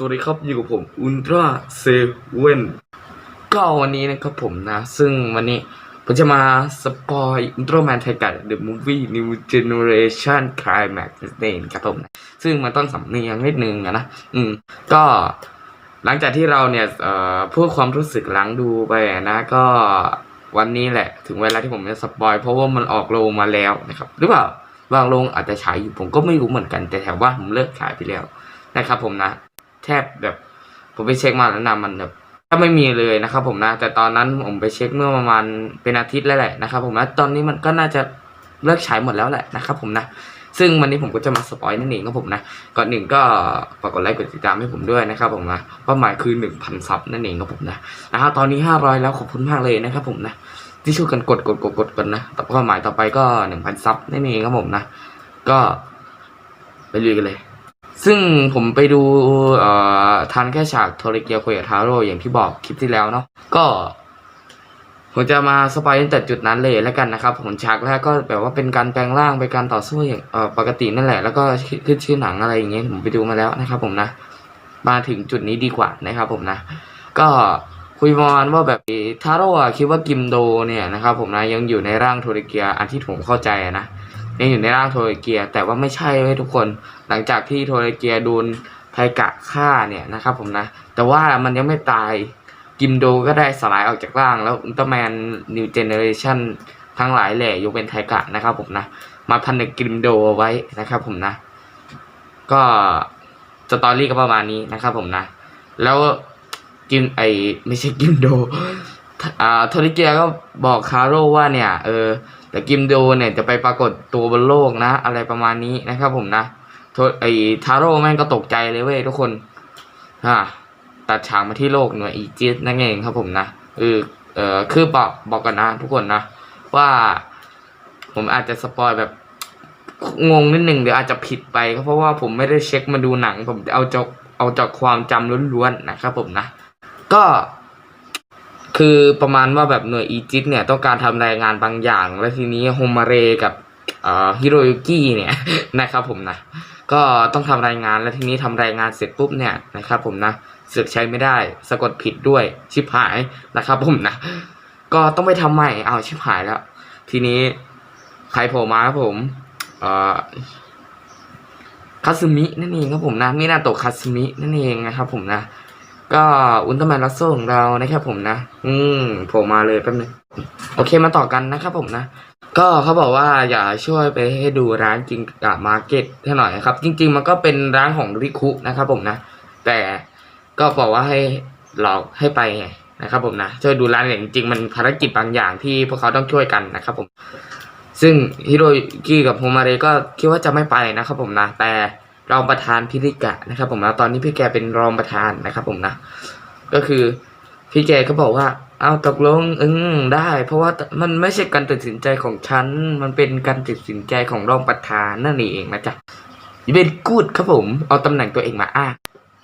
สวัสดีครับอยู่กับผมอุลตร้าเซเว่นก็วันนี้นะครับผมนะ ซึ่งวันนี้ผมจะมาสปอยอุลตร้าแมนไทกัด The Movie New Generation Climax นั่นเองครับผมนะซึ่งมันต้องสำเนียงนิดนึงนะ อืม ก็หลังจากที่เราเนี่ยเอ่อพูดความรู้สึกหลังดูไปนะ ก็วันนี้แหละ ถึงเวลาที่ผมจะสปอยเพราะว่ามันออกโรงมาแล้วนะครับ หรือเปล่าบางโรงอาจจะฉายอยู่ผมก็ไม่รู้เหมือนกัน แต่แถวว่านผมเลิกฉายไปแล้วนะครับผมนะ ทบแบบ ผมไปเช็คมาแล้วนะมันแบบถ้าไม่มีเลยนะครับ ผมนะแต่ตอนนั้นผมไปเช็คเมื่อประมาณเป็นอาทิตย์แล้วแหละนะครับ ผมนะตอนนี้มันก็น่าจะเลิกฉายหมดแล้วแหละนะครับ ผมนะซึ่งวันนี้ผมก็จะมาสปอยนั่นเองครับผมนะก่อนหนึ่งก็ฝากกดไลค์กดติดตามให้ผมด้วยนะครับผมนะเป้าหมายคือหนึ่งพันซับนั่นเองครับผมนะนะครับตอนนี้ห้าร้อยแล้วขอบคุณมากเลยนะครับ ผมนะที่ช่วยกันกดกดกดกดกันนะต่เป้าหมายต่อไปก็หนึ่งพันซับนั่นเองครับผมนะ ก็ไปลุยกันเลย ซึ่งผมไปดูเอ่อทันแค่ฉากโทริเกียวคุยกับทาโร่อย่างที่บอกคลิปที่แล้วเนาะก็ผมจะมาสปอยตั้งแต่จุดนั้นเลยแล้วกันนะครับผมฉากแรกก็แบบว่าเป็นการแปลงร่างเป็นการต่อสู้อย่างเอ่อปกตินั่นแหละแล้วก็ขึ้นชื่อหนังอะไรอย่างเงี้ยผมไปดูมาแล้วนะครับผมนะมาถึงจุดนี้ดีกว่านะครับผมนะ ก็คุยมาณว่าแบบทาโร่คิดว่ากิมโดเนี่ยนะครับผมนะยังอยู่ในร่างโทริเกียอันที่ผมเข้าใจนะยังอยู่ในร่างโทริเกียแต่ว่าไม่ใช่เว้ยทุกคน หลังจากที่โทริเกียโดนไทกะฆ่าเนี่ยนะครับผมนะ แต่ว่ามันยังไม่ตายกิมโดก็ได้สลายออกจากร่าง แล้วอุลตร้าแมนนิวเจเนเรชันทั้งหลายแหล่ยกเป็นไทกะนะครับผมนะ มาพันในกิมโดเอาไว้นะครับผมนะ ก็สตอรี่ก็ประมาณนี้นะครับผมนะ แล้วกิมไอไม่ใช่กิมโดอ่าโทริเกียก็บอกคาโร่ว่าเนี่ยเออแต่กิมโดเนี่ยจะไปปรากฏตัวบนโลกนะ อะไรประมาณนี้นะครับผมนะ ไอทาโร่แม่งก็ตกใจเลยเว้ยทุกคนอ่าตัดฉากมาที่โลกหน่วยอีจิสนั่นเองครับผมนะเออเออคือบอกบอกกันนะทุกคนนะ ว่าผมอาจจะสปอยแบบงงนิดหนึ่งเดี๋ยวอาจจะผิดไปก็เพราะว่าผมไม่ได้เช็คมาดูหนัง ผมเอาจากเอาจากความจำล้วนๆนะครับผมนะ ก็คือประมาณว่าแบบหน่วยอีจิปต์เนี่ยต้องการทำรายงานบางอย่าง แล้วทีนี้โฮมาเรกับเอ่อฮิโรยุกิเนี่ยนะครับผมนะ ก็ต้องทำรายงานแล้วทีนี้ทำรายงานเสร็จปุ๊บเนี่ยนะครับผมนะเสือกใช้ไม่ได้ สะกดผิดด้วยชิบหายนะครับผมนะ ก็ต้องไปทำใหม่เอาชิบหายแล้ว ทีนี้ใครโผล่มาครับผมเอ่อคาซึมินั่นเองครับผมนะมินาโตะคาซึมินั่นเองนะครับผมนะ ก็อุลตร้าแมนรัสโซของเรานะครับผมนะ อืมโผล่มาเลยแป๊บนึงโอเคมาต่อกันนะครับผมนะ ก็เขาบอกว่าอย่าช่วยไปให้ดูร้านกินกะมาร์เก็ตให้หน่อยครับ จริง ๆ มันก็เป็นร้านของริคุนะครับผมนะ แต่ก็บอกว่าให้หลอให้ไปนะครับผมนะช่วยดูร้านเนี่ยจริงๆมันภารกิจบางอย่างที่พวกเขาต้องช่วยกันนะครับผม ซึ่งฮิโรกิกับโฮมาเรก็คิดว่าจะไม่ไปนะครับผมนะ แต่รองประธานพิริกะนะครับผมนะตอนนี้พี่แกเป็นรองประธานนะครับผมนะ ก็คือพี่แกก็บอกว่า เอาตกลงอืมได้ เพราะว่ามันไม่ใช่การตัดสินใจของฉัน มันเป็นการตัดสินใจของรองประธานนั่นเองนะจ๊ะเป็นกูดครับผม เอาตำแหน่งตัวเองมาอ้าง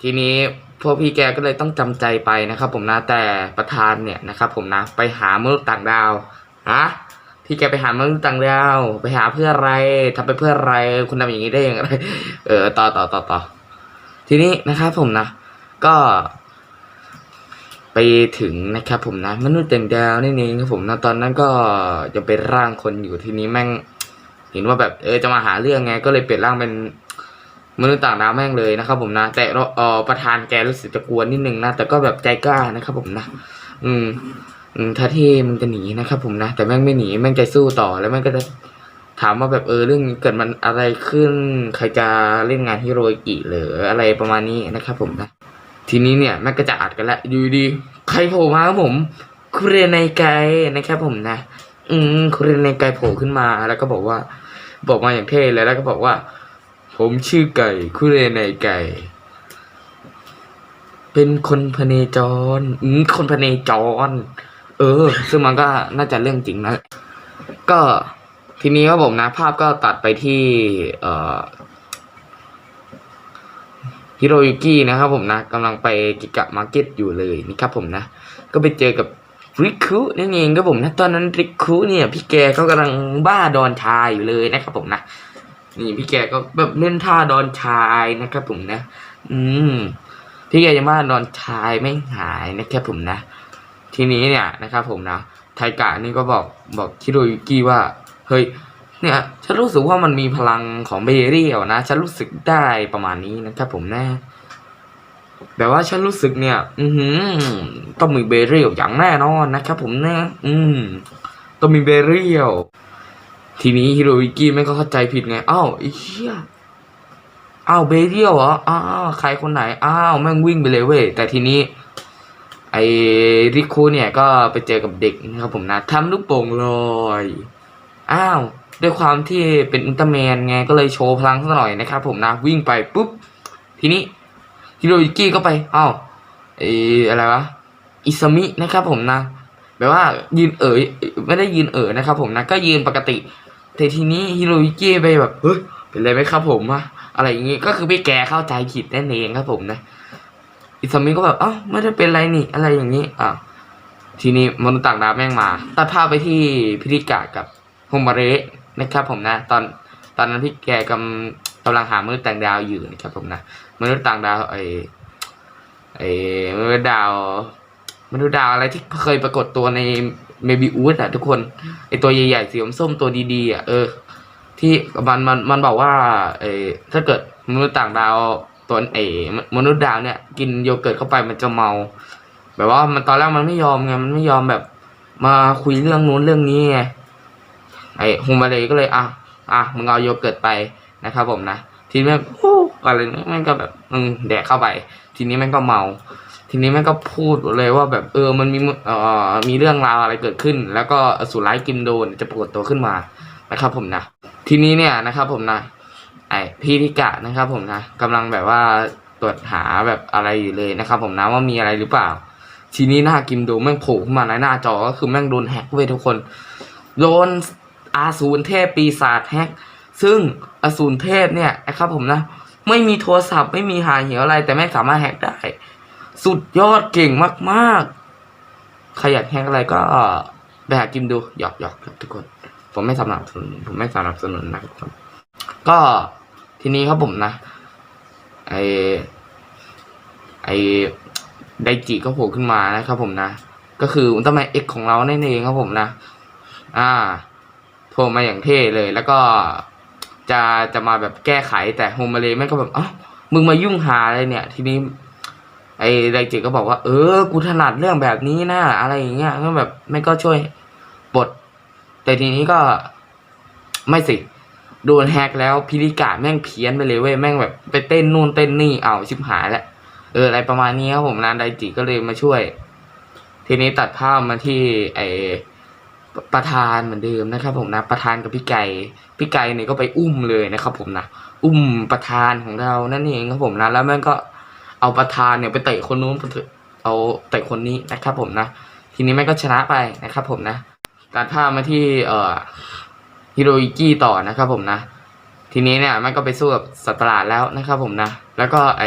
ทีนี้พวกพี่แกก็เลยต้องจำใจไปนะครับ ผมนะแต่ประธานเนี่ยนะครับ ผมนะไปหามนุษย์ต่างดาวฮะพี่แกไปหามนุษย์ต่างดาวไปหาเพื่ออะไรทำไปเพื่ออะไร คุณทำอย่างนี้ได้อย่างไร เออต่อต่อต่อต่อทีนี้นะครับ ผมนะ ก็ ไปถึงนะครับผมนะมนุษย์ต่งดาวนี่เองครับผมนะตอนนั้นก็จะเป็นร่างคนอยู่ทีนี้แม่ง เห็นว่าแบบเออจะมาหาเรื่องไง ก็เลยเปลี่ยนร่างเป็นมนุษย์ต่างดาวแม่งเลยนะครับ ผมนะ แต่เออประธานแกรู้สึกจะกลัวนิดนึงนะแต่ก็แบบใจกล้านะครับ ผมนะ อืมอืมถ้าที่มึงจะหนีนะครับ ผมนะแต่แม่งไม่หนีแม่งใจสู้ต่อแล้วแม่งก็จะถามว่าแบบเออเรื่องนี้เกิดมันอะไรขึ้นใครจะเล่นงานฮิโรอิกิหรืออะไรประมาณนี้นะครับ ผมนะ ทีนี้เนี่ยแม่ก็จะอัดกันแล้วอยู่ดี ใครโผล่มาครับผมคุเรนในไกนะครับผมนะ อืมคุเรนในไกโผล่ขึ้นมาแล้วก็บอกว่า บอกมาอย่างเท่เลยแล้วก็บอกว่า ผมชื่อไก่คุเรนในไก่เป็นคนพเนจร อืมคนพเนจร เออ ซึ่งมันก็น่าจะเรื่องจริงนะ ก็ทีนี้ครับผมนะ ภาพก็ตัดไปที่ เอ่อ ฮิโรยุกินะครับผมนะกำลังไปกิกะมาร์เก็ตอยู่เลยนี่ครับผมนะ ก็ไปเจอกับริคุนั่นเองครับผมนะตอนนั้นริคุเนี่ยพี่แกก็กำลังบ้าดอนชายอยู่เลยนะครับผมนะนี่พี่แกก็แบบเล่นท่าดอนชายนะครับผมนะ อืมพี่แกายาม่านอนชายไม่หายนะครับผมนะ ทีนี้เนี่ยนะครับผมนะไทกะนี่ก็บอกบอกคิโรยุกิว่าเฮ้ย เนี่ยฉันรู้สึกว่ามันมีพลังของเบเรียวนะ ฉันรู้สึกได้ประมาณนี้นะครับผมนะแบบว่าฉันรู้สึกเนี่ย อือหือต้องมีเบเรียวอย่างแน่นอนนะครับผมนะ อืมต้องมีเบเรียวทีนี้ฮิโรยุกิแม่ก็เข้าใจผิดไงอ้าวไอ้เหี้ยอ้าวเบเรียวเหรออ้าวใครคนไหนอ้าวแม่งวิ่งไปเลยเว้ยแต่ทีนี้ไอ้ริคุเนี่ยก็ไปเจอกับเด็กนะครับผมนะทำลูกโป่งลอย อ้าว ด้วยความที่เป็นอุลตร้าแมนไงก็เลยโชว์พลังสักหน่อยนะครับ ผมนะวิ่งไปปุ๊บทีนี้ฮิโรยุกิก็ไปอ้าวไอ้อะไรวะอิซามินะครับ ผมนะแบบว่ายืนเอ๋ยไม่ได้ยืนเอ๋อนะครับ ผมนะก็ยืนปกติแต่ทีนี้ฮิโรยุกิไปแบบเฮ้ยเป็นไรไหมครับ ผมวะอะไรอย่างงี้ก็คือพี่แกเข้าใจผิดนั่นเองครับผมนะอิซามิก็แบบเอ้าไม่ได้เป็นไรนี่ อะไรอย่างนี้อะทีนี้มนุษย์ต่างดาวแม่งมาตัดภาพไปที่พิธิกากับโฮมาเระ นะครับผมนะ ตอนตอนนั้นพี่แกกำกำลังหามนุษย์ต่างดาวอยู่นะครับผมนะมนุษย์ต่างดาวไอไอมนุษย์ดาวมนุษย์ดาวอะไรที่เคยปรากฏตัวในเมบิอูดอะทุกคนไอตัวใหญ่ๆสีส้มตัวดีๆอะเออ ที่มันมันมันบอกว่าเอถ้าเกิดมนุษย์ต่างดาวตัวเออมนุษย์ดาวเนี่ย กินโยเกิร์ตเข้าไปมันจะเมา แบบว่ามันตอนแรกมันไม่ยอมไงมันไม่ยอมแบบ มาคุยเรื่องนู้นเรื่องนี้ไง ไอฮูมาเลยก็เลยอะอะมึงเอาโยเกิร์ตไปนะครับผมนะทีนี้แม่งโอ้อะไรเนี่ยแม่งก็แบบอืมแดกเข้าไป ทีนี้แม่งก็เมา ทีนี้แม่งก็พูดเลยว่าแบบเออมันมีเอ่อมีเรื่องราวอะไรเกิดขึ้น แล้วก็สุร้ายกิมโดนจะปรากฏตัวขึ้นมานะครับผมนะทีนี้เนี่ยนะครับผมนะไอพี่ทิกะนะครับผมนะกำลังแบบว่าตรวจหาแบบอะไรอยู่เลยนะครับ ผมนะว่ามีอะไรหรือเปล่า ทีนี้หน้ากิมโดแม่งโผล่ขึ้นมาในหน้าจอก็คือแม่งโดนแฮกเว้ยทุกคนโดน อาสูรเทพปีศาจแฮกซึ่งอสูรเทพเนี่ยนะครับผมนะ ไม่มีโทรศัพท์ไม่มีหาเหวอะไร แต่แม่สามารถแฮกได้ สุดยอดเก่งมากๆใครอยากแฮกอะไรก็ไปหากิมดูหยอกหยอกครับทุกคน ผมไม่สนับสนุนผมไม่สนับสนุนนะครับก็ทีนี้ครับผมนะ ไอไอไดจิก็โผล่ขึ้นมานะครับผมนะ ก็คืออุลตร้าแมนเอ็กของเรานั่นเองครับผมนะ อ่า โผล่มาอย่างเท่เลย แล้วก็จะจะมาแบบแก้ไขแต่โฮมาเลแม่ก็แบบอ้ามึงมายุ่งหาอะไรเนี่ย ทีนี้ ไอ้ไดจิก็บอกว่า เออ กูถนัดเรื่องแบบนี้นะอะไรอย่างเงี้ยก็แบบไม่ก็ช่วยบท แต่ทีนี้ก็ไม่สิ โดนแฮกแล้วพิริกาแม่งเพี้ยนไปเลยเว้ยแม่งแบบไปเต้นนู่นเต้นนี่เอาชิบหายแล้วเอออะไรประมาณนี้ครับผมนานไดจิก็เลยมาช่วย ทีนี้ตัดภาพมาที่ไอ ประธานเหมือนเดิมนะครับ ผมนะ ประธานกับพี่ไก่พี่ไก่เนี่ยก็ไปอุ้มเลยนะครับ ผมนะอุ้มประธานของเรานั่นเองครับผมนะแล้วแม่งก็เอาประธานเนี่ยไปเตะคนนู้นเอาเตะคนนี้นะครับ ผมนะทีนี้แม่ก็ชนะไปนะครับ ผมนะตัดภาพมาที่เอ่อฮิโรอิกิต่อนะครับ ผมนะทีนี้เนี่ยมันก็ไปสู้กับสัตว์ประหลาดแล้วนะครับ ผมนะแล้วก็ไอ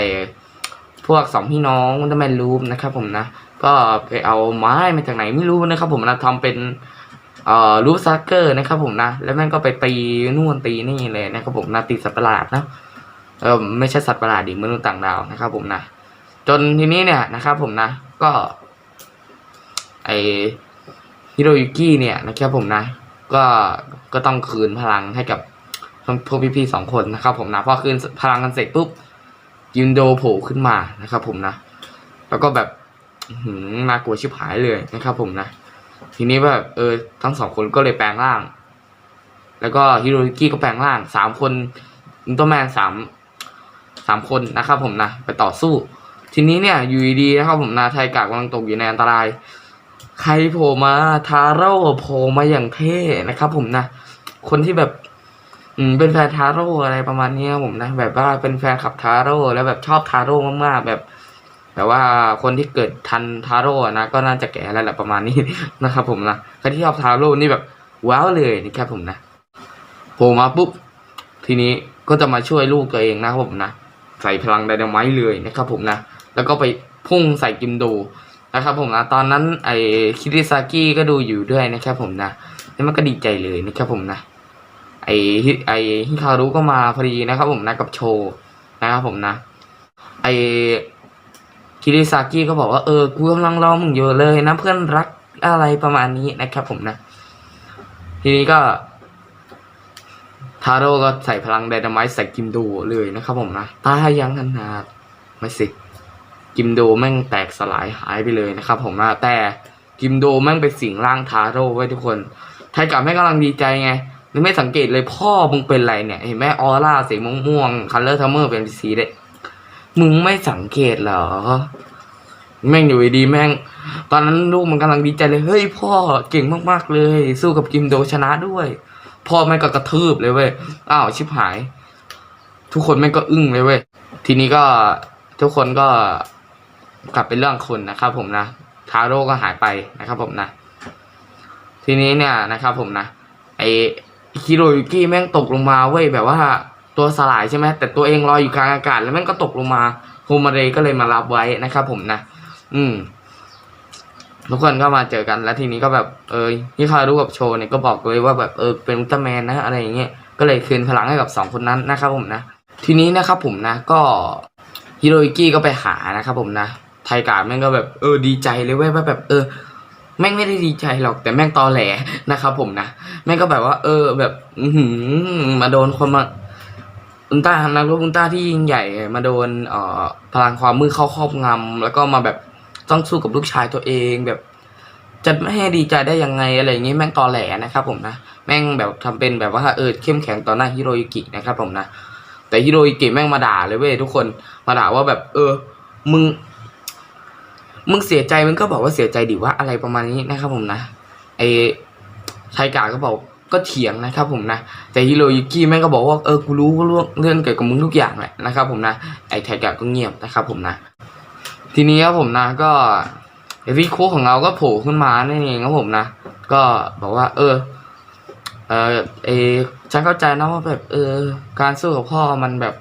พวกสองพี่น้องอุลตร้าแมนรูปนะครับ ผมนะก็ไปเอาไม้มาจากไหนไม่รู้นะครับ ผมนะทำเป็น เอ่อรูปซักเกอร์นะครับผมนะ แล้วแม่งก็ไปตีนู่นตีนี่เลยนะครับผมนะตีสัตว์ประหลาดนะเออไม่ใช่สัตว์ประหลาดดิมนุษย์ต่างดาวนะครับผมนะ จนทีนี้เนี่ยนะครับผมนะ ก็ไอฮิโรยุกิเนี่ยนะครับผมนะ ก็ก็ต้องคืนพลังให้กับพวกพี่ๆสองคนนะครับผมนะพอคืนพลังกันเสร็จปุ๊บยุนโดโผล่ขึ้นมานะครับผมนะ แล้วก็แบบหือน่ากลัวชิบหายเลยนะครับผมนะ ทีนี้แบบเออ ทั้งสองคนก็เลยแปลงร่าง แล้วก็ฮิโรยุกิก็แปลงร่างสามคนอินเตอร์แมนสามสามคนนะครับผมนะไปต่อสู้ ทีนี้เนี่ยอยู่ดีๆนะครับผมนะไทกากำลังตกอยู่ในอันตราย ใครโผล่มาทาโร่โผล่มาอย่างเท่นะครับผมนะ คนที่แบบอืมเป็นแฟนทาโร่อะไรประมาณนี้ครับผมนะ แบบว่าเป็นแฟนขับทาโร่แล้วแบบชอบทาโร่มากๆแบบ แต่ว่าคนที่เกิดทันทาโร่นะก็น่าจะแก่แล้วแหละประมาณนี้นะครับผมนะใครที่ชอบทาโร่นี่แบบว้าวเลยนะครับผมนะโผล่มาปุ๊บทีนี้ก็จะมาช่วยลูกตัวเองนะครับผมนะใส่พลังไดนาไมต์เลยนะครับผมนะแล้วก็ไปพุ่งใส่กิมโดนะครับผมนะตอนนั้นไอคิริซากิก็ดูอยู่ด้วยนะครับผมนะแล้วมันก็ดีใจเลยนะครับผมนะไอฮิไอฮิคารุก็มาพอดีนะครับผมนะกับโชนะครับผมนะไอ คิริซากิก็บอกว่าเออกูกำลังรอมึงอยู่เลยนะเพื่อนรักอะไรประมาณนี้นะครับผมนะ ทีนี้ก็ทาโร่ก็ใส่พลังไดนาไมต์ใส่กิมโดเลยนะครับผมนะตายยังขนาดไม่สิ กิมโดแม่งแตกสลายหายไปเลยนะครับผมนะแต่กิมโดแม่งไปสิงร่างทาโร่ไว้ทุกคนไทยกับแม่กำลังดีใจไงนึกไม่สังเกตเลยพ่อมึงเป็นไรเนี่ย เห็นไหมออร่าสีม่วงๆคัลเลอร์ทัมเมอร์เป็นสีเด็ มึงไม่สังเกตเหรอ แม่งอยู่ดีแม่ง ตอนนั้นลูกมันกำลังดีใจเลย เฮ้ยพ่อเก่งมากๆเลย สู้กับกิมโดชนะด้วย พ่อแม่ก็กระทืบเลยเว้ย อ้าวชิบหาย ทุกคนแม่งก็อึ้งเลยเว้ย ทีนี้ก็ทุกคนก็กลับเป็นเรื่องคนนะครับผมนะ ทาโร่ก็หายไปนะครับผมนะ ทีนี้เนี่ยนะครับผมนะ ไอฮิโรยุกิแม่งตกลงมาเว้ยแบบว่า ตัวสลายใช่ไหมแต่ตัวเองลอยอยู่กลางอากาศแล้วแม่งก็ตกลงมาโฮมาเรก็เลยมารับไว้นะครับ ผมนะ อืม ทุกคนก็มาเจอกันแล้วทีนี้ก็แบบเออฮิคารุกับโชเนี่ยก็บอกเลยว่าแบบเออเป็นอุลตร้าแมนนะอะไรอย่างเงี้ยก็เลยคืนพลังให้กับสองคนนั้นนะครับผมนะทีนี้นะครับผมนะก็ฮิโรยุกิก็ไปหานะครับผมนะไทกาแม่งก็แบบเออดีใจเลยเว้ยว่าแบบเออแม่งไม่ได้ดีใจหรอกแต่แม่งตอแหลนะครับผมนะแม่งก็แบบว่า เออแบบ อืมาโดนคนมา อุลตร้านักรบอุลตร้าที่ยิ่งใหญ่มาโดนเอ่อพลังความมืดเข้าครอบงำแล้วก็มาแบบต้องสู้กับลูกชายตัวเองแบบ จะไม่ให้ดีใจได้ยังไงอะไรอย่างงี้แม่งตอแหลนะครับผมนะแม่งแบบทำเป็นแบบว่าเออเข้มแข็งต่อหน้าฮิโรยุกินะครับผมนะแต่ฮิโรยุกิแม่งมาด่าเลยเว้ยทุกคนมาด่าว่าแบบ เออ มึง มึงเสียใจมึงก็บอกว่าเสียใจดิว่าอะไรประมาณนี้นะครับผมนะไอชายกาก็บอก ก็เถียงนะครับผมนะ แต่ฮิโรยุกิแม่งก็บอกว่าเออกูรู้เรื่องเรื่องเกี่ยวกับมึงทุกอย่างแหละนะครับผมนะไอไทกาก็เงียบนะครับผมนะ ทีนี้ครับผมนะก็ไอพี่โคของเราก็โผล่ขึ้นมานั่นเองครับผมนะ ก็บอกว่า เออ เออเอฉันเข้าใจนะว่าแบบ เออ การสู้กับพ่อมันแบบ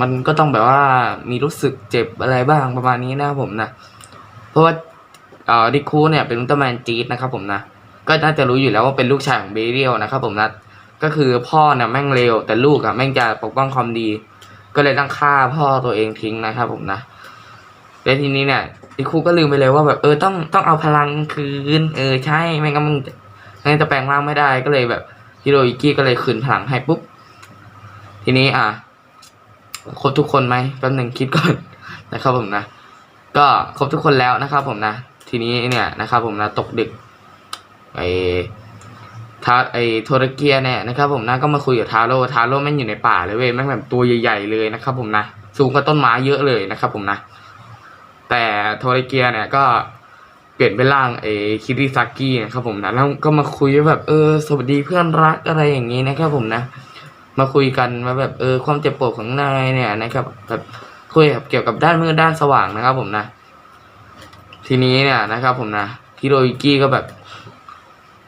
มันก็ต้องแบบว่ามีรู้สึกเจ็บอะไรบ้างประมาณนี้นะครับผมนะ เพราะว่าเอ่อดิคูเนี่ยเป็นอุลตร้าแมนจีดนะครับผมนะ ก็น่าจะรู้อยู่แล้วว่าเป็นลูกชายของเบเรียลนะครับผมนะก็คือพ่อเนี่ยแม่งเลวแต่ลูกอะแม่งจะปกป้องความดี ก็เลยต้องฆ่าพ่อตัวเองทิ้งนะครับผมนะแล้วทีนี้เนี่ยดิคูก็ลืมไปเลยว่าแบบเออต้องต้องเอาพลังคืน เออใช่ไม่งั้นมึงงั้นจะแปลงร่างไม่ได้ก็เลยแบบฮิโรยุกิก็เลยคืนพลังให้ปุ๊บ ทีนี้อะครบทุกคนไหมแป๊บหนึ่งคิดก่อนนะครับผมนะ ก็ครบทุกคนแล้วนะครับผมนะ ทีนี้เนี่ยนะครับผมนะตกดึก ไอทาไอโทรเกียเนี่ยนะครับผมนะก็มาคุยกับทาโร่ทาโร่แม่งอยู่ในป่าเลยเว้ยแม่งแบบตัวใหญ่ๆเลยนะครับผมนะสูงกว่าต้นไม้เยอะเลยนะครับผมนะ แต่โทรเกียเนี่ยก็เปลี่ยนเป็นร่างไอคิริซากินะครับผมนะแล้วก็มาคุยแบบเออสวัสดีเพื่อนรักอะไรอย่างนี้นะครับผมนะ มาคุยกันมาแบบเออความเจ็บปวดของนายเนี่ยนะครับแบบคุยแบบเกี่ยวกับด้านมืดด้านสว่างนะครับผมนะ ทีนี้เนี่ยนะครับผมนะฮิโรยุกิก็แบบ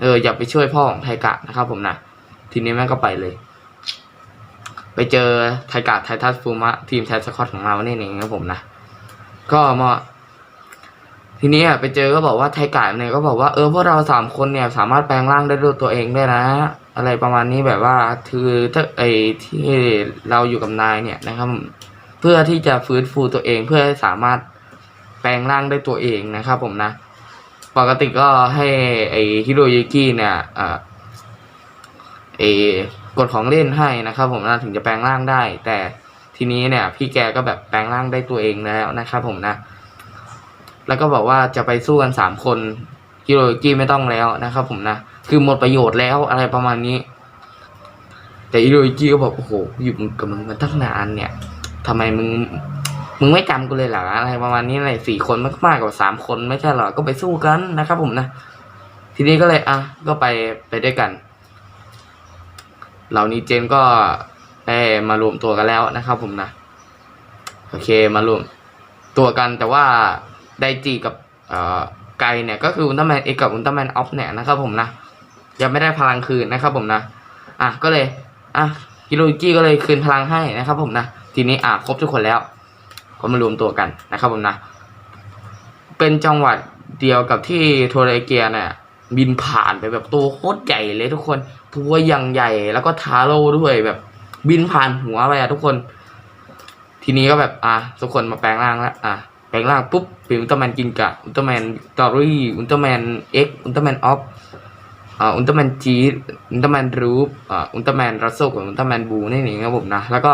เอออย่าไปช่วยพ่อของไทกะนะครับผมนะทีนี้แม่ก็ไปเลย ไปเจอไทกะไททัสฟูมะทีมแทสคอตของเราเนี่ยเองครับผมนะก็มาทีนี้ไปเจอก็บอกว่าไทกะเนี่ยก็บอกว่าเออพวกเราสามคนเนี่ย สามารถแปลงร่างได้ด้วยตัวเองได้นะ อะไรประมาณนี้แบบว่าคือถ้าไอที่เราอยู่กับนายเนี่ยนะครับ เพื่อที่จะฟื้นฟูตัวเองเพื่อให้สามารถแปลงร่างได้ตัวเองนะครับผมนะ ปกติก็ให้ไอฮิโรยุกิเนี่ยอ่าไอกดของเล่นให้นะครับ ผมนะถึงจะแปลงร่างได้ แต่ทีนี้เนี่ย พี่แกก็แบบแปลงร่างได้ตัวเองแล้วนะครับผมนะ แล้วก็บอกว่าจะไปสู้กันสามคนฮิโรยุกิไม่ต้องแล้วนะครับ ผมนะคือหมดประโยชน์แล้วอะไรประมาณนี้ แต่ฮิโรยุกิก็บอกโอ้โหอยู่กับมึงมาตั้งนานเนี่ยทำไมมึง มึงไม่จำกูเลยเหรออะไรประมาณนี้อะไรสี่คนมากมากกว่าสามคนไม่ใช่เหรอก็ไปสู้กันนะครับ ผมนะทีนี้ก็เลยอะก็ไปไปด้วยกัน เหล่านี้เจนก็ได้มารวมตัวกันแล้วนะครับ ผมนะโอเคมารวมตัวกันแต่ว่าไดจิกับเอ่อไกเนี่ยก็คืออุลตร้าแมนเอกกับอุลตร้าแมนออฟเนี่ยนะครับ ผมนะยังไม่ได้พลังคืนนะครับ ผมนะอะก็เลยอะฮิโรยุกิก็เลยคืนพลังให้นะครับ ผมนะทีนี้อะครบทุกคนแล้ว ก็มารวมตัวกันนะครับผมนะ เป็นจังหวัดเดียวกับที่โทรเกียเนี่ยบินผ่านไปแบบตัวโคตรใหญ่เลยทุกคนตัวอย่างใหญ่แล้วก็ทาโร่ด้วยแบบ บินผ่านหัวไปอะทุกคน ทีนี้ก็แบบอะทุกคนมาแปลงร่างแล้วอะแปลงร่างปุ๊บเป็นอุลตร้าแมนกินกะอุลตร้าแมนตอรี่อุลตร้าแมนเอ็กอุลตร้าแมนออฟอ่าอุลตร้าแมนจีอุลตร้าแมนรูปอ่าอุลตร้าแมนรัสโซกับอุลตร้าแมนบูนี่เองครับผมนะ แล้วก็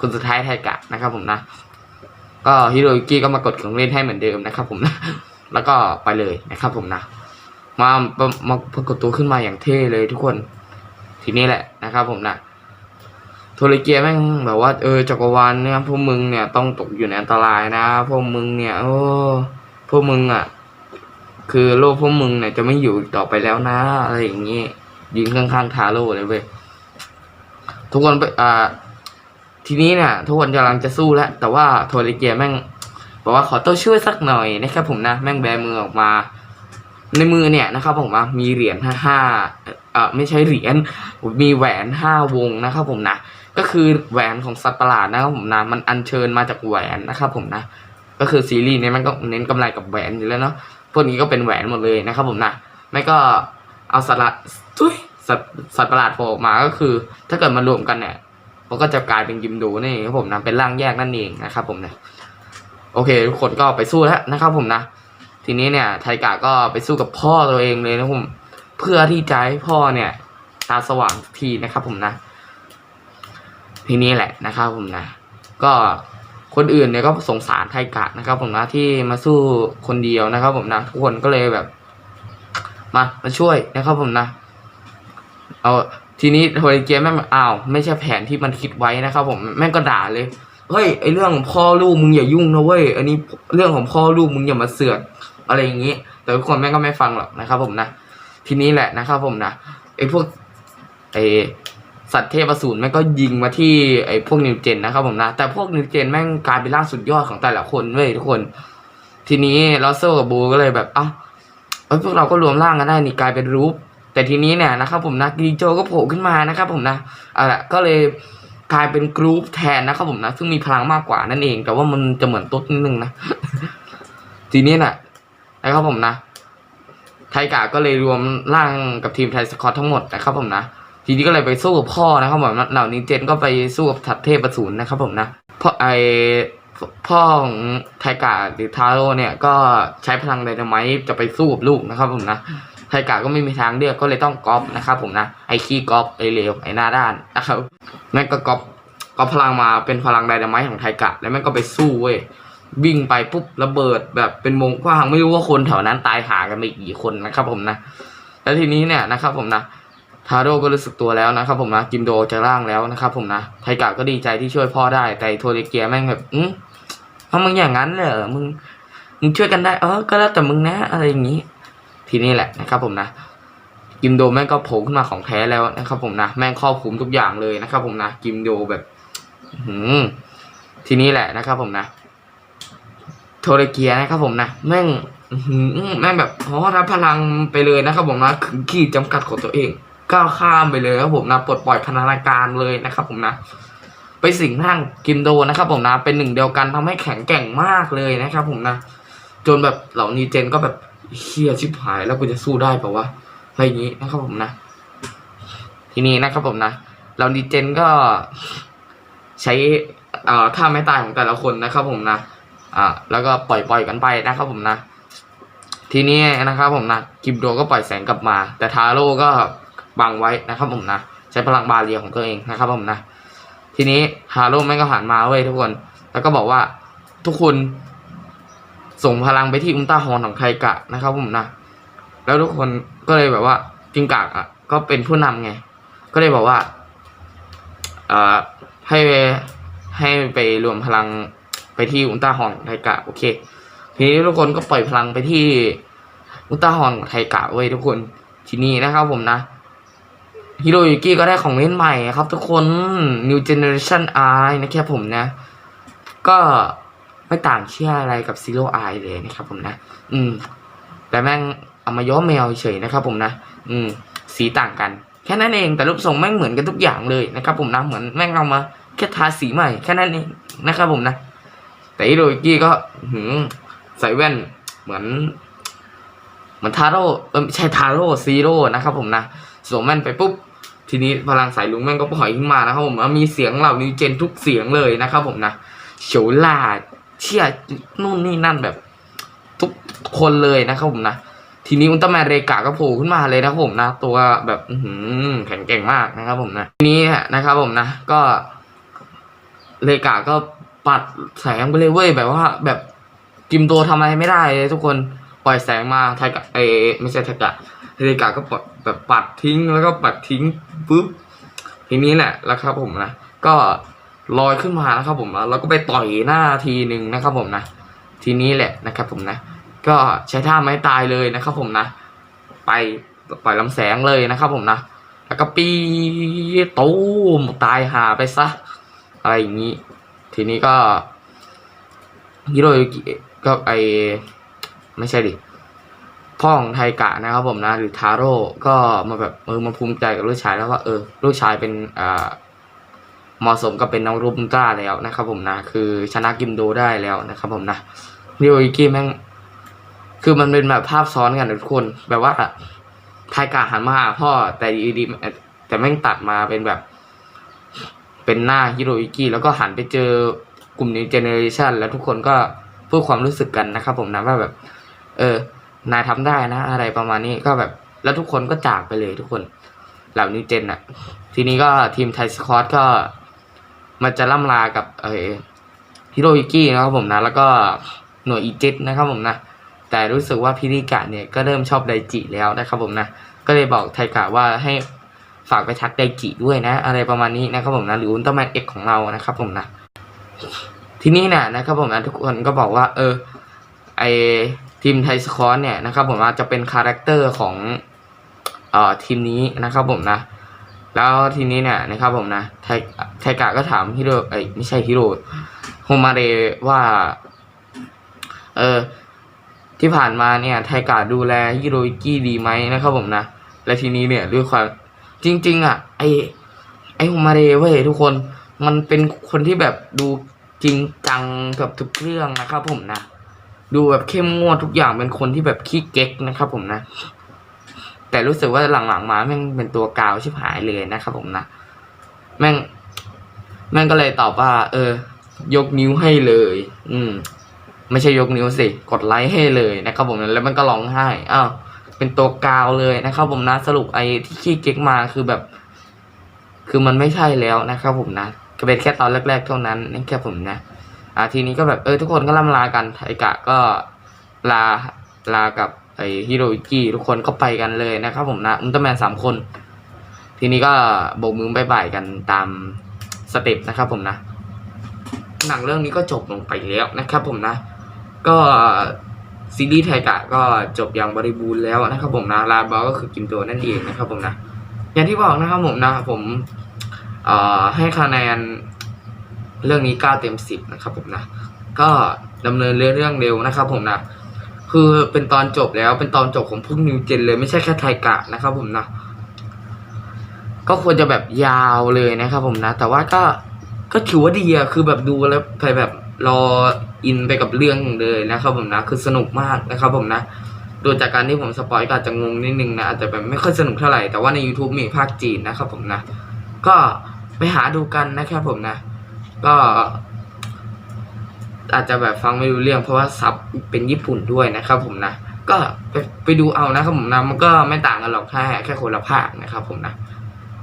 คนสุดท้ายไทกะนะครับผมนะ ก็ฮิโรยุกิก็มากดของเล่นให้เหมือนเดิมนะครับผมนะ แล้วก็ไปเลยนะครับผมนะมามามาปรากฏตัวขึ้นมาอย่างเท่เลยทุกคน ทีนี้แหละนะครับผมนะโทริเกียแม่งแบบว่าเออจักรวาลเนี่ยพวกมึงเนี่ยต้องตกอยู่ในอันตรายนะ พวกมึงเนี่ยโอ้พวกมึงอะ คือโลกพวกมึงเนี่ยจะไม่อยู่ต่อไปแล้วนะอะไรอย่างงี้ยิงข้างๆทาโร่เลยเว้ยทุกคนไปอ่า ทีนี้เนี่ยทุกคนกำลังจะสู้แล้ว แต่ว่าโทรเกียแม่งบอกว่าขอตัวช่วยสักหน่อยนะครับผมนะแม่งแบมือออกมา ในมือเนี่ยนะครับผมนะมีเหรียญห้าห้าเออไม่ใช่เหรียญมีแหวนห้าวงนะครับผมนะก็คือแหวนของสัตว์ประหลาดนะครับผมนะมันอัญเชิญมาจากแหวนนะครับผมนะก็คือซีรีส์เนี้มันก็เน้นกำไรกับแหวนอยู่แล้วเนาะพวกนี้ก็เป็นแหวนหมดเลยนะครับผมนะไม่ก็เอาสัตว์ละสัตว์สัตว์ประหลาดโผล่ออกมาก็คือ ถ้าเกิดมารวมกันเนี่ย มันก็จะกลายเป็นยิมโดนี่ครับผมนะเป็นร่างแยกนั่นเองนะครับผมนะโอเค ทุกคนก็ไปสู้แล้วนะครับผมนะ ทีนี้เนี่ยไทกะก็ไปสู้กับพ่อตัวเองเลยนะผมเพื่อที่จะให้พ่อเนี่ย ตาสว่างทีนะครับผมนะ ทีนี้แหละนะครับผมนะ ก็คนอื่นเนี่ยก็สงสารไทกะนะครับ ผมนะที่มาสู้คนเดียวนะครับ ผมนะทุกคนก็เลยแบบ มามาช่วยนะครับผมนะ เอา ทีนี้โทรเกียแม่งอ้าวไม่ใช่แผนที่มันคิดไว้นะครับผมแม่งก็ด่าเลยเฮ้ยไอเรื่องของพ่อลูกมึงอย่ายุ่งนะเว้ยอันนี้เรื่องของพ่อลูกมึงอย่ามาเสือกอะไรอย่างนี้ แต่ทุกคนแม่งก็ไม่ฟังหรอกนะครับ ผมนะทีนี้แหละนะครับผมนะไอพวกไอสัตว์เทพสูรแม่งก็ยิงมาที่ไอพวกนิวเจนนะครับผมนะแต่พวกนิวเจนแม่งกลายเป็นร่างสุดยอดของแต่ละคนเว้ยทุกคน ทีนี้ลอสโซกับบูก็เลยแบบเอ้าเอ้ยพวกเราก็รวมร่างกันได้นี่กลายเป็นรูป แต่ทีนี้เนี่ยนะครับผมนะดีโจก็โผล่ขึ้นมานะครับผมนะเอาละก็เลยกลายเป็นกรุ๊ปแทนนะครับผมนะซึ่งมีพลังมากกว่านั่นเอง แต่ว่ามันจะเหมือนตุ๊ดนิดนึงนะทีนี้น่ะนะครับผมนะไทกาก็เลยรวมร่างกับทีมไทยสกอตทั้งหมดนะครับผมนะทีนี้ก็เลยไปสู้กับพ่อนะครับผมเหล่านี้เจนก็ไปสู้กับทัพเทพประสูนนะครับผมนะพ่อไอพ่อของไทกาหรือทาโร่เนี่ยก็ใช้พลังไดนาไมต์จะไปสู้กับลูกนะครับผมนะ ไทกาก็ไม่มีทางเลือกก็เลยต้องก๊อปนะครับผมนะไอขี้ก๊อปไอเลวไอหน้าด้านนะครับแม่งก็ก๊อปก๊อปพลังมาเป็นพลังไดนาไมต์ของไทกะ แล้วแม่งก็ไปสู้เว้ยวิ่งไปปุ๊บระเบิดแบบเป็นวงกว้างไม่รู้ว่าคนแถวนั้นตายหากันไปกี่คนนะครับผมนะแล้วทีนี้เนี่ยนะครับผมนะทาโร่ก็รู้สึกตัวแล้วนะครับผมนะกิมโดจะร่างแล้วนะครับผมนะไทกะก็ดีใจที่ช่วยพ่อได้แต่โทเรเกียแม่งแบบอืมเอามึงอย่างนั้นเลยเหรอมึงมึงช่วยกันได้เออก็แล้วแต่มึงนะอะไรอย่างนี้ ทีนี้แหละนะครับผมนะกิมโดแม่งก็โผล่ขึ้นมาของแท้แล้วนะครับผมนะแม่งครอบคลุมทุกอย่างเลยนะครับผมนะกิมโดแบบหืมทีนี้แหละนะครับผมนะโทรเกียนะครับผมนะแม่งแม่งแบบอ๋อรับพลังไปเลยนะครับผมนะถึงขีดจำกัดของตัวเองก้าวข้ามไปเลยครับผมนะปลดปล่อยพันธนาการเลยนะครับผมนะไปสิงร่างกิมโดนะครับผมนะเป็นหนึ่งเดียวกันทำให้แข็งแกร่งมากเลยนะครับผมนะ จนแบบเหล่านี้เจนก็แบบ เฮียชิบหายแล้วกูจะสู้ได้เปล่าวะอะไรอย่างนี้นะครับผมนะ ทีนี้นะครับผมนะเหล่านี้เจนก็ใช้เอ่อท่าไม้ตายของแต่ละคนนะครับผมนะอ่าแล้วก็ปล่อยปล่อยกันไปนะครับผมนะ ทีนี้นะครับผมนะกิมโดก็ปล่อยแสงกลับมา แต่ทาโร่ก็บังไว้นะครับผมนะ ใช้พลังบาเรียของตัวเองนะครับผมนะ ทีนี้ฮาโร่แม่งก็หันมาเว้ยทุกคน แล้วก็บอกว่าทุกคน ส่งพลังไปที่อุลตร้าฮอนของไทกะนะครับผมนะแล้วทุกคนก็เลยแบบว่าจิงกากอะก็เป็นผู้นำไง ก็เลยบอกว่าเอ่อให้ให้ไปรวมพลังไปที่อุลตร้าฮอนไทกะโอเค ทีนี้ทุกคนก็ปล่อยพลังไปที่อุลตร้าฮอนไทกะเว้ยทุกคนทีนี้นะครับผมนะฮิโรยุกิก็ได้ของเล่นใหม่ครับทุกคน New Generation R นะครับผมนะ ก็ ไม่ต่างเชื่ออะไรกับ Zero Eye เลยนะครับผมนะ อืม แต่แม่งเอามาย้อมแมวเฉยนะครับผมนะ อืม สีต่างกัน แค่นั้นเอง แต่รูปทรงแม่งเหมือนกันทุกอย่างเลยนะครับผมนะ เหมือนแม่งเอามาแค่ทาสีใหม่แค่นั้นเองนะครับผมนะ แต่ฮิโรยุกิก็หืมใส่แว่นเหมือนเหมือนทาโร่เออไม่ใช่ทาโร่ซีโร่นะครับผมนะสวมแว่นไปปุ๊บทีนี้พลังสายลุงแม่งก็ปล่อยขึ้นมานะครับผมมีเสียงเหล่านิวเจนทุกเสียงเลยนะครับผมนะโฉลา เชี่ยนู่นนี่นั่นแบบ ทุกคนเลยนะครับผมนะทีนี้อุลตร้าแมนเรกาก็โผล่ขึ้นมาเลยนะครับผมนะ ตัวแบบอืแข็งแกร่งมากนะครับผมนะทีนี้นะครับผมนะ ก็ เรกาก็ปัดแสงไปเลยเว้ยแบบว่า แบบกิมโตทำอะไรไม่ได้เลยทุกคนปล่อยแสงมาไทกะเอไม่ใช่ไทกะเรกาก็ปล่อยแบบปัดทิ้งแล้วก็ปัดทิ้งปุ๊บทีนี้แหละแล้วครับผมนะ ก็ ลอยขึ้นมานะครับผมแล้วก็ไปต่อยหน้าทีหนึ่งนะครับผมนะ ทีนี้แหละนะครับผมนะ ก็ใช้ท่าไม้ตายเลยนะครับผมนะ ไปปล่อยลำแสงเลยนะครับผมนะ แล้วก็ปีตูมตายหาไปซะอะไรอย่างนี้ ทีนี้ก็ฮิโรยุกิก็ไอไม่ใช่ดิพ่อของไทกะนะครับผมนะ หรือทาโร่ก็มาแบบเออมาภูมิใจกับลูกชายแล้วว่าเออ ลูกชายเป็นอ่า เหมาะสมกับเป็นน้องรูปต้าแล้วนะครับผมนะ คือชนะกิมโดได้แล้วนะครับผมนะฮิโรยุกิแม่งคือมันเป็นแบบภาพซ้อนกันทุกคน แบบว่าไทกะหันมาหาพ่อแต่ดีแต่แม่งตัดมาเป็นแบบ เป็นหน้าฮิโรยุกิแล้วก็หันไปเจอกลุ่มนี้เจเนอเรชันแล้วทุกคนก็พูดความรู้สึกกันนะครับผมนะว่าแบบ เออนายทำได้นะ อะไรประมาณนี้ก็แบบ แล้วทุกคนก็จากไปเลยทุกคน เหล่านี้เจนอะทีนี้ก็ทีมไทยสคอตก็ มันจะล่ำลากับเออฮิโรยุกินะครับผมนะ แล้วก็หน่วยอีจิตนะครับผมนะ แต่รู้สึกว่าพิริกะเนี่ยก็เริ่มชอบไดจิแล้วนะครับผมนะ ก็เลยบอกไทกะว่าให้ฝากไปทักไดจิด้วยนะ อะไรประมาณนี้นะครับผมนะ หรืออุลตร้าแมนเอ็กของเรานะครับผมนะ ทีนี้เนี่ยนะครับผมนะทุกคนก็บอกว่า เออ ไอทีมไทสคอตเนี่ยนะครับผมอาจจะเป็นคาแรคเตอร์ของเอ่อทีมนี้นะครับผมนะ แล้วทีนี้เนี่ยนะครับผมนะไทไทกะก็ถามฮิโร่เอ้ยไม่ใช่ฮิโรโฮมาเรว่า เออที่ผ่านมาเนี่ย ไทกะดูแลฮิโรอิกิดีไหมนะครับผมนะ และทีนี้เนี่ยด้วยความจริง ๆ อะ ไอไอโฮมาเรเว้ยทุกคนมันเป็นคนที่แบบดูจริงจังกับทุกเรื่องนะครับผมนะ ดูแบบเข้มงวดทุกอย่างเป็นคนที่แบบขี้เก๊กนะครับผมนะ แต่รู้สึกว่าหลังๆมาแม่งเป็นตัวกาวชิบหายเลยนะครับผมนะแม่ง แม่งก็เลยตอบว่า เออ ยกนิ้วให้เลย อืม ไม่ใช่ยกนิ้วสิกดไลค์ให้เลยนะครับผมแล้วมันก็ร้องไห้อ้าวเป็นตัวกาวเลยนะครับผมนะสรุปไอ้ที่ขี้เก๊กมาคือแบบ คือมันไม่ใช่แล้วนะครับผมนะก็เป็นแค่ตอนแรก ๆ เท่านั้นนี่แค่ผมนะอ่าทีนี้ก็แบบเออทุกคนก็ล่ำลากันไทกะก็ลาลากับ ฮิโรอิกิทุกคนก็ไปกันเลยนะครับผมนะอุลตร้าแมนสามคน ทีนี้ก็โบกมือบายบายกันตามสเต็ปนะครับผมนะ หนังเรื่องนี้ก็จบลงไปแล้วนะครับผมนะ ก็ซีรีส์ไทกะก็จบอย่างบริบูรณ์แล้วนะครับผมนะลาบอก็คือกิมโตนั่นเองนะครับผมนะ อย่างที่บอกนะครับผมนะผมให้คะแนนเรื่องนี้เก้าเต็มสิบนะครับผมนะ ก็ดำเนินเรื่องเร็วนะครับผมนะ คือเป็นตอนจบแล้วเป็นตอนจบของพวกนิวเจนเลยไม่ใช่แค่ไทกะนะครับผมนะก็ควรจะแบบยาวเลยนะครับผมนะ แต่ว่าก็ก็ถือว่าดีอะคือแบบดูแล้วไปแบบรออินไปกับเรื่องเลยนะครับผมนะ คือสนุกมากนะครับผมนะดูจากการที่ผมสปอยก็อาจจะงงนิดนึงนะอาจจะแบบไม่ค่อยสนุกเท่าไหร่แต่ว่าใน YouTube มีภาคจีนนะครับผมนะ ก็ไปหาดูกันนะครับผมนะ ก็ อาจจะแบบฟังไม่รู้เรื่องเพราะว่าซับเป็นญี่ปุ่นด้วยนะครับผมนะ ก็ไปไปดูเอานะครับผมนะมันก็ไม่ต่างกันหรอกแค่แค่คนละภาคนะครับผมนะ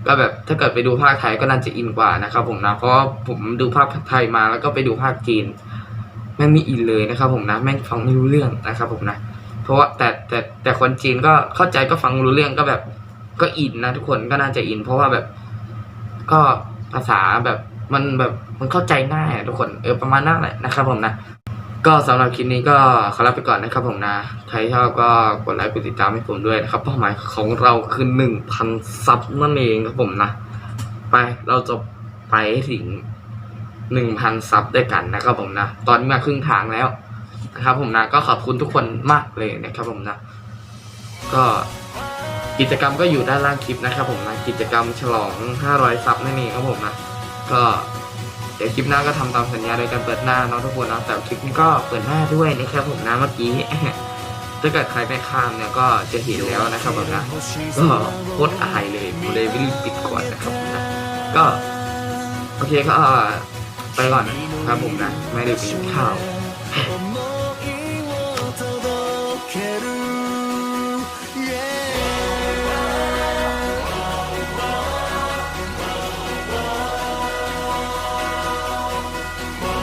ก็แบบถ้าเกิดไปดูภาคไทยก็น่าจะอินกว่านะครับผมนะเพราะผมดูภาคไทยมาแล้วก็ไปดูภาคจีนแม่งไม่อินเลยนะครับผมนะแม่งฟังไม่รู้เรื่องนะครับผมนะ เพราะว่าแต่แต่แต่คนจีนก็เข้าใจก็ฟังรู้เรื่องก็แบบก็อินนะทุกคนก็น่าจะอิน เพราะว่าแบบก็ภาษาแบบ มันแบบมันเข้าใจง่ายทุกคนเออประมาณนั้นแหละนะครับผมนะก็สำหรับคลิปนี้ก็ขอลาไปก่อนนะครับผมนะ ใครชอบก็กดไลค์กดติดตามให้ผมด้วยนะครับเป้าหมายของเราคือหนึ่งพันซับนั่นเองครับผมนะ ไปเราจะไปให้ถึงหนึ่งพันซับด้วยกันนะครับผมนะ ตอนนี้มาครึ่งทางแล้วนะครับผมนะก็ขอบคุณทุกคนมากเลยนะครับผมนะ ก็กิจกรรมก็อยู่ด้านล่างคลิปนะครับผมนะ กิจกรรมฉลอง 500 ซับนั่นเองครับผมนะ ก็เดี๋ยวคลิปหน้าก็ทำตามสัญญาโดยการเปิดหน้าเนาะทุกคนนะแต่คลิปนี้ก็เปิดหน้าด้วยนะครับผมนะเมื่อกี้ถ้าเกิดใครไม่ข้ามเนี่ยก็จะเห็นแล้วนะครับผมนะก็โคตรอายเลยผมเลยรีบปิดก่อนนะครับผมนะก็โอเคก็ไปก่อนนะครับผมนะ ไม่ได้ปกินข้าว